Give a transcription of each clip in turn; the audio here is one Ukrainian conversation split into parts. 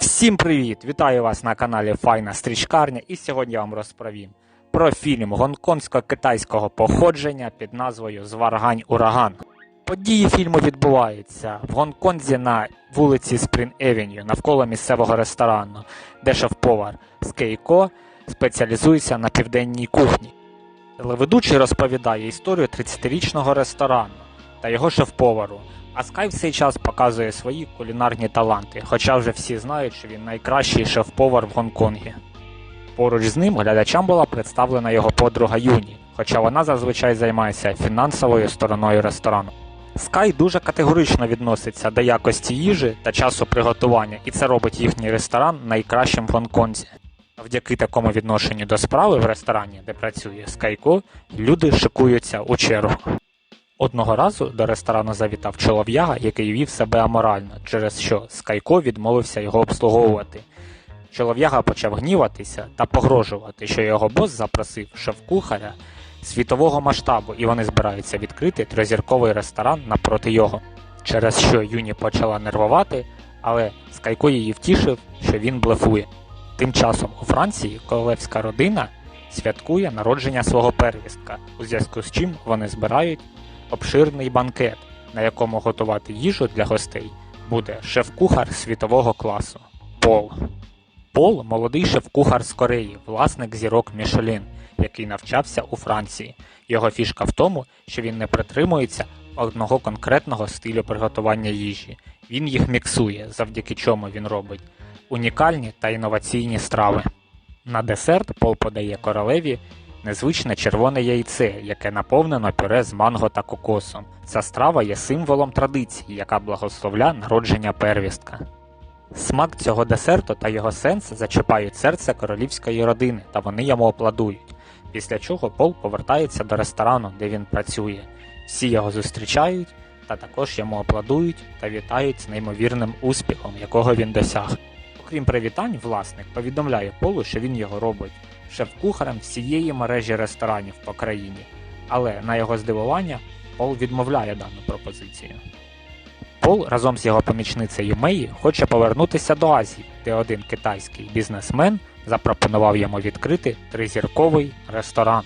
Всім привіт! Вітаю вас на каналі Файна Стрічкарня і сьогодні я вам розповім про фільм гонконгсько-китайського походження під назвою Зваргань Ураган. Події фільму відбуваються в Гонконзі на вулиці Спрін Евеню навколо місцевого ресторану, де шеф-повар Скейко спеціалізується на південній кухні. Телеведучий розповідає історію 30-річного ресторану та його шеф-повару, а Скай в цей час показує свої кулінарні таланти, хоча вже всі знають, що він найкращий шеф-повар в Гонконгі. Поруч з ним глядачам була представлена його подруга Юні, хоча вона зазвичай займається фінансовою стороною ресторану. Скай дуже категорично відноситься до якості їжі та часу приготування, і це робить їхній ресторан найкращим в Гонконзі. Завдяки такому відношенню до справи в ресторані, де працює Скайко, люди шикуються у чергу. Одного разу до ресторану завітав чолов'яга, який вів себе аморально, через що Скайко відмовився його обслуговувати. Чолов'яга почав гніватися та погрожувати, що його бос запросив шеф-кухаря світового масштабу, і вони збираються відкрити трьозірковий ресторан напроти його. Через що Юні почала нервувати, але Скайко її втішив, що він блефує. Тим часом у Франції королевська родина святкує народження свого первістка, у зв'язку з чим вони збирають обширний банкет, на якому готувати їжу для гостей буде шеф-кухар світового класу Пол. Пол молодий шеф-кухар з Кореї, власник зірок Мішелін, який навчався у Франції. Його фішка в тому, що він не притримується одного конкретного стилю приготування їжі. Він їх міксує, завдяки чому він робить унікальні та інноваційні страви. На десерт Пол подає королеві незвичне червоне яйце, яке наповнено пюре з манго та кокосом. Ця страва є символом традиції, яка благословля народження первістка. Смак цього десерту та його сенс зачіпають серце королівської родини, та вони йому аплодують. Після чого Пол повертається до ресторану, де він працює. Всі його зустрічають та також йому аплодують та вітають з неймовірним успіхом, якого він досяг. Окрім привітань, власник повідомляє Полу, що він його робить шеф-кухарем всієї мережі ресторанів по країні, але на його здивування Пол відмовляє дану пропозицію. Пол разом з його помічницею Меї хоче повернутися до Азії, де один китайський бізнесмен запропонував йому відкрити тризірковий ресторан.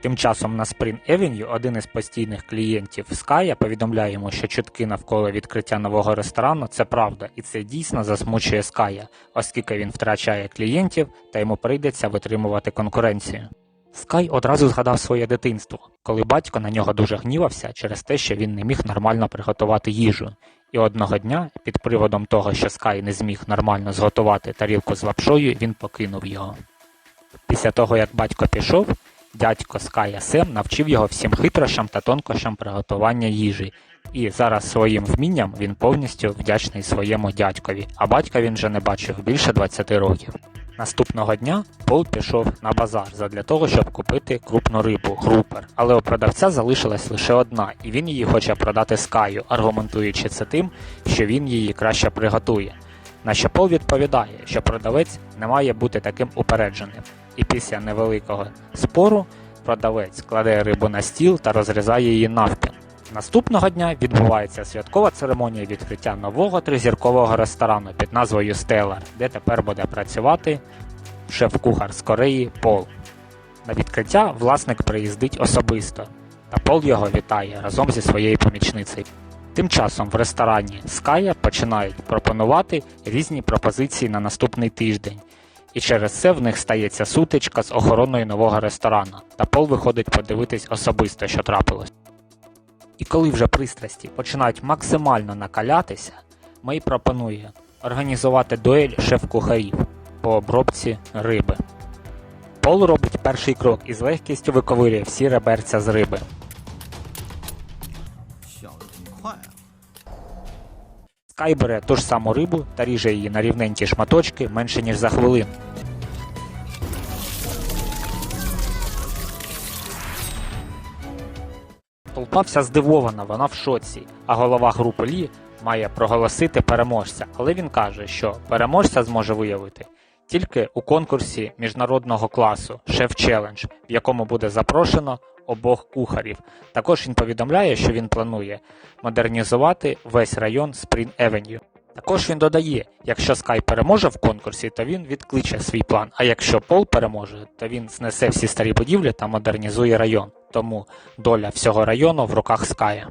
Тим часом на Спрін Евеню один із постійних клієнтів Ская повідомляє йому, що чутки навколо відкриття нового ресторану це правда, і це дійсно засмучує Ская, оскільки він втрачає клієнтів та йому прийдеться витримувати конкуренцію. Скай одразу згадав своє дитинство, коли батько на нього дуже гнівався через те, що він не міг нормально приготувати їжу. І одного дня, під приводом того, що Скай не зміг нормально зготувати тарілку з лапшою, він покинув його. Після того, як батько пішов, дядько Ская Сем навчив його всім хитрощам та тонкощам приготування їжі, і зараз своїм вмінням він повністю вдячний своєму дядькові, а батька він вже не бачив більше 20 років. Наступного дня Пол пішов на базар задля того, щоб купити крупну рибу групер, але у продавця залишилась лише одна, і він її хоче продати Скаю, аргументуючи це тим, що він її краще приготує. На що Пол відповідає, що продавець не має бути таким упередженим, і після невеликого спору продавець кладе рибу на стіл та розрізає її навпіл. Наступного дня відбувається святкова церемонія відкриття нового тризіркового ресторану під назвою Стеллар, де тепер буде працювати шеф-кухар з Кореї Пол. На відкриття власник приїздить особисто, та Пол його вітає разом зі своєю помічницею. Тим часом в ресторані Ская починають пропонувати різні пропозиції на наступний тиждень, і через це в них стається сутичка з охороною нового ресторану, та Пол виходить подивитись особисто, що трапилось. І коли вже пристрасті починають максимально накалятися, Мей пропонує організувати дуель шеф-кухарів по обробці риби. Пол робить перший крок і з легкістю виковирює всі реберця з риби. Скай бере ту ж саму рибу та ріже її на рівненькі шматочки менше ніж за хвилину. Толпа здивована, вона в шоці, а голова групи Лі має проголосити переможця, але він каже, що переможця зможе виявити тільки у конкурсі міжнародного класу Шеф Челендж, в якому буде запрошено обох кухарів. Також він повідомляє, що він планує модернізувати весь район Спрін Евеню. Також він додає, якщо Скай переможе в конкурсі, то він відкличе свій план. А якщо Пол переможе, то він знесе всі старі будівлі та модернізує район. Тому доля всього району в руках Ская.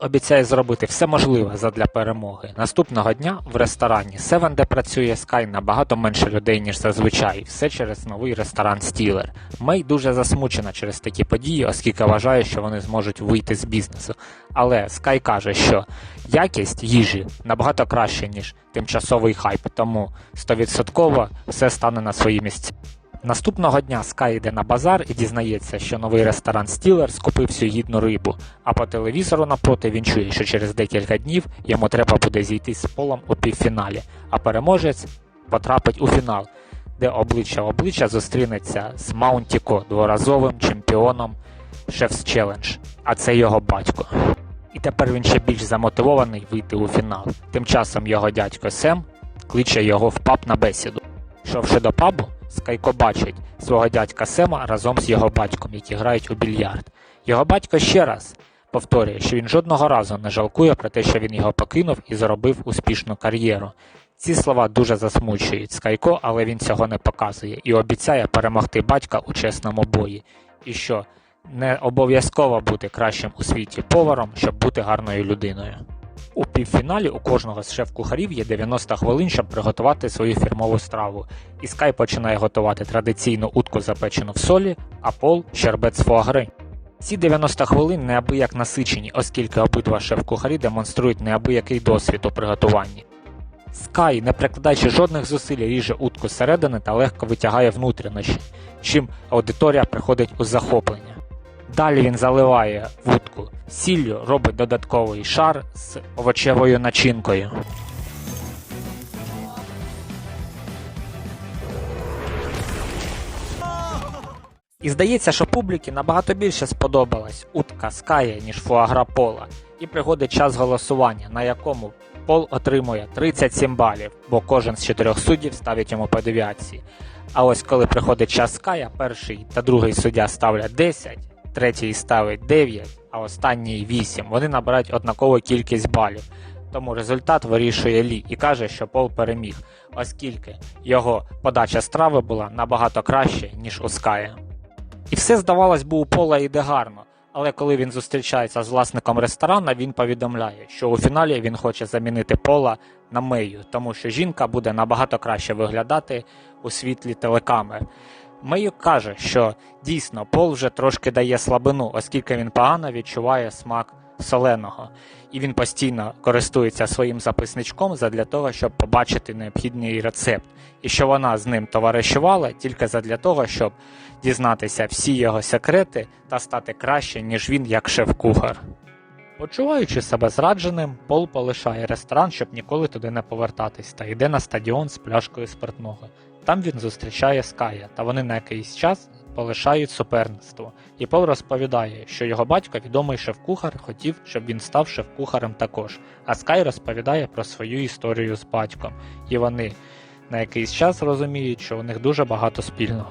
Обіцяє зробити все можливе задля перемоги. Наступного дня в ресторані Севен, де працює Скай, набагато менше людей, ніж зазвичай. Все через новий ресторан Стілер. Мей дуже засмучена через такі події, оскільки вважає, що вони зможуть вийти з бізнесу. Але Скай каже, що якість їжі набагато краще, ніж тимчасовий хайп, тому 100% все стане на свої місця. Наступного дня Скай йде на базар і дізнається, що новий ресторан Стілер скупив всю гідну рибу, а по телевізору напроти він чує, що через декілька днів йому треба буде зійти з полом у півфіналі, а переможець потрапить у фінал, де обличчя обличчя зустрінеться з Маунтіко, дворазовим чемпіоном Chef's Challenge, а це його батько. І тепер він ще більш замотивований вийти у фінал. Тим часом його дядько Сем кличе його в паб на бесіду. Йшовши до пабу, Скайко бачить свого дядька Сема разом з його батьком, які грають у більярд. Його батько ще раз повторює, що він жодного разу не жалкує про те, що він його покинув і заробив успішну кар'єру. Ці слова дуже засмучують Скайко, але він цього не показує і обіцяє перемогти батька у чесному бої. І що не обов'язково бути кращим у світі поваром, щоб бути гарною людиною. У півфіналі у кожного з шеф-кухарів є 90 хвилин, щоб приготувати свою фірмову страву. І Скай починає готувати традиційну утку запечену в солі, а пол щербет з фуагри. Ці 90 хвилин неабияк насичені, оскільки обидва шеф-кухарі демонструють неабиякий досвід у приготуванні. Скай, не прикладаючи жодних зусиль, ріже утку зсередини та легко витягає внутрішні, чим аудиторія приходить у захоплення. Далі він заливає вудку сіллю, робить додатковий шар з овочевою начинкою. І здається, що публіки набагато більше сподобалась утка Ская, ніж фуагра Пола. І приходить час голосування, на якому Пол отримує 37 балів, бо кожен з чотирьох суддів ставить йому по девіації. А ось коли приходить час Ская, перший та другий суддя ставлять 10, третій ставить 9, а останній 8. Вони набирають однакову кількість балів. Тому результат вирішує Лі і каже, що Пол переміг, оскільки його подача страви була набагато краще, ніж у Ская. І все, здавалось би, у Пола йде гарно. Але коли він зустрічається з власником ресторана, він повідомляє, що у фіналі він хоче замінити Пола на Мею, тому що жінка буде набагато краще виглядати у світлі телекамер. Мею каже, що дійсно Пол вже трошки дає слабину, оскільки він погано відчуває смак соленого, і він постійно користується своїм записничком задля того, щоб побачити необхідний рецепт, і що вона з ним товаришувала тільки задля того, щоб дізнатися всі його секрети та стати краще, ніж він як шеф-кухар. Почуваючи себе зрадженим, Пол полишає ресторан, щоб ніколи туди не повертатись, та йде на стадіон з пляшкою спиртного. Там він зустрічає Ская, та вони на якийсь час полишають суперництво. І Пол розповідає, що його батько, відомий шеф-кухар, хотів, щоб він став шеф-кухарем також. А Скай розповідає про свою історію з батьком, і вони на якийсь час розуміють, що у них дуже багато спільного.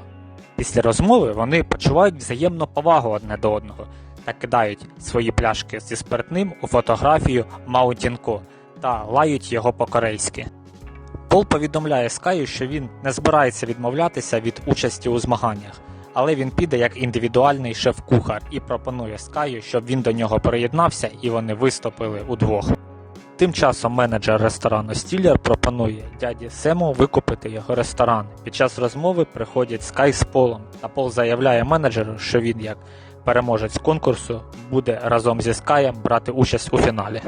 Після розмови вони почувають взаємну повагу одне до одного та кидають свої пляшки зі спиртним у фотографію Маутінко та лають його по-корейськи. Пол повідомляє Скаю, що він не збирається відмовлятися від участі у змаганнях, але він піде як індивідуальний шеф-кухар і пропонує Скаю, щоб він до нього приєднався і вони виступили удвох. Тим часом менеджер ресторану Стіллер пропонує дяді Сему викупити його ресторан. Під час розмови приходять Скай з Полом, та Пол заявляє менеджеру, що він, як переможець конкурсу, буде разом зі Скаєм брати участь у фіналі.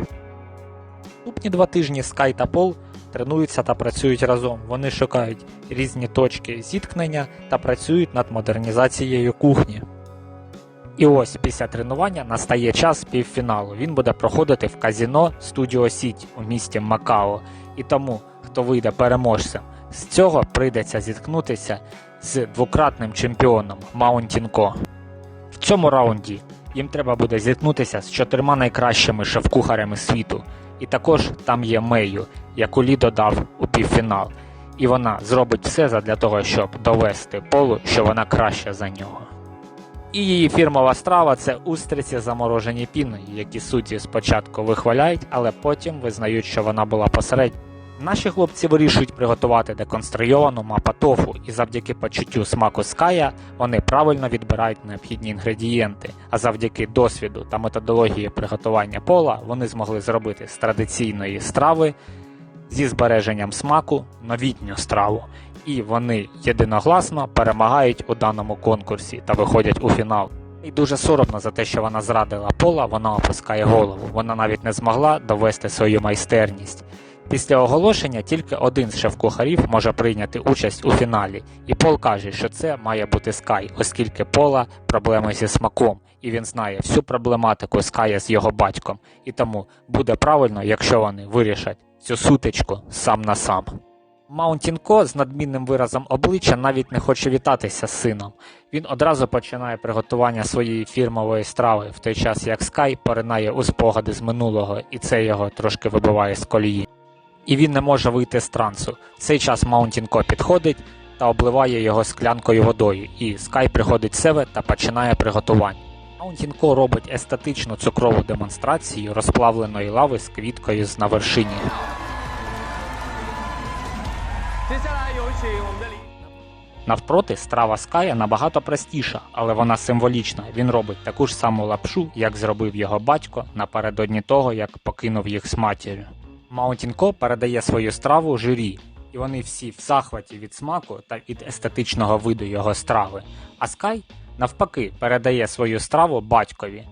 Наступні два тижні Скай та Пол тренуються та працюють разом. Вони шукають різні точки зіткнення та працюють над модернізацією кухні. І ось після тренування настає час півфіналу. Він буде проходити в казіно Studio Сіті у місті Макао. І тому, хто вийде переможцем, з цього прийдеться зіткнутися з двократним чемпіоном Маунтінко. В цьому раунді їм треба буде зіткнутися з чотирма найкращими шеф-кухарями світу. І також там є Мею, яку Лі додав у півфінал. І вона зробить все задля того, щоб довести полу, що вона краща за нього. І її фірмова страва це устриці заморожені піною, які судді спочатку вихваляють, але потім визнають, що вона була посередня. Наші хлопці вирішують приготувати деконструйовану мапа тофу, і завдяки почуттю смаку ская вони правильно відбирають необхідні інгредієнти. А завдяки досвіду та методології приготування пола вони змогли зробити з традиційної страви зі збереженням смаку новітню страву. І вони єдиногласно перемагають у даному конкурсі та виходять у фінал. І дуже соромно за те, що вона зрадила пола, вона опускає голову. Вона навіть не змогла довести свою майстерність. Після оголошення тільки один з шеф-кухарів може прийняти участь у фіналі, і Пол каже, що це має бути Скай, оскільки Пола проблеми зі смаком, і він знає всю проблематику Ская з його батьком, і тому буде правильно, якщо вони вирішать цю сутичку сам на сам. Маунтін Ко з надмінним виразом обличчя навіть не хоче вітатися з сином. Він одразу починає приготування своєї фірмової страви, в той час як Скай поринає у спогади з минулого, і це його трошки вибиває з колії. І він не може вийти з трансу. В цей час Маунтін Ко підходить та обливає його склянкою водою, і Скай приходить в себе та починає приготування. Маунтінко робить естетичну цукрову демонстрацію розплавленої лави з квіткою з на вершині. Навпроти, страва Ская набагато простіша, але вона символічна. Він робить таку ж саму лапшу, як зробив його батько напередодні того, як покинув їх з матір'ю. Маунтінко передає свою страву журі, і вони всі в захваті від смаку та від естетичного виду його страви. А Скай навпаки, передає свою страву батькові,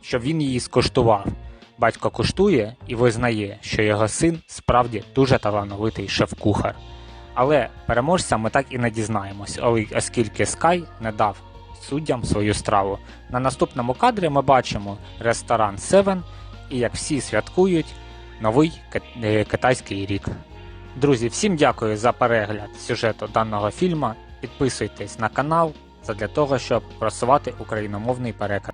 щоб він її скуштував. Батько куштує і визнає, що його син справді дуже талановитий шеф-кухар. Але переможця ми так і не дізнаємось, оскільки Скай не дав суддям свою страву. На наступному кадрі ми бачимо ресторан Seven і як всі святкують новий е, китайський рік. Друзі, всім дякую за перегляд сюжету даного фільму. Підписуйтесь на канал задля того, щоб просувати україномовний переклад.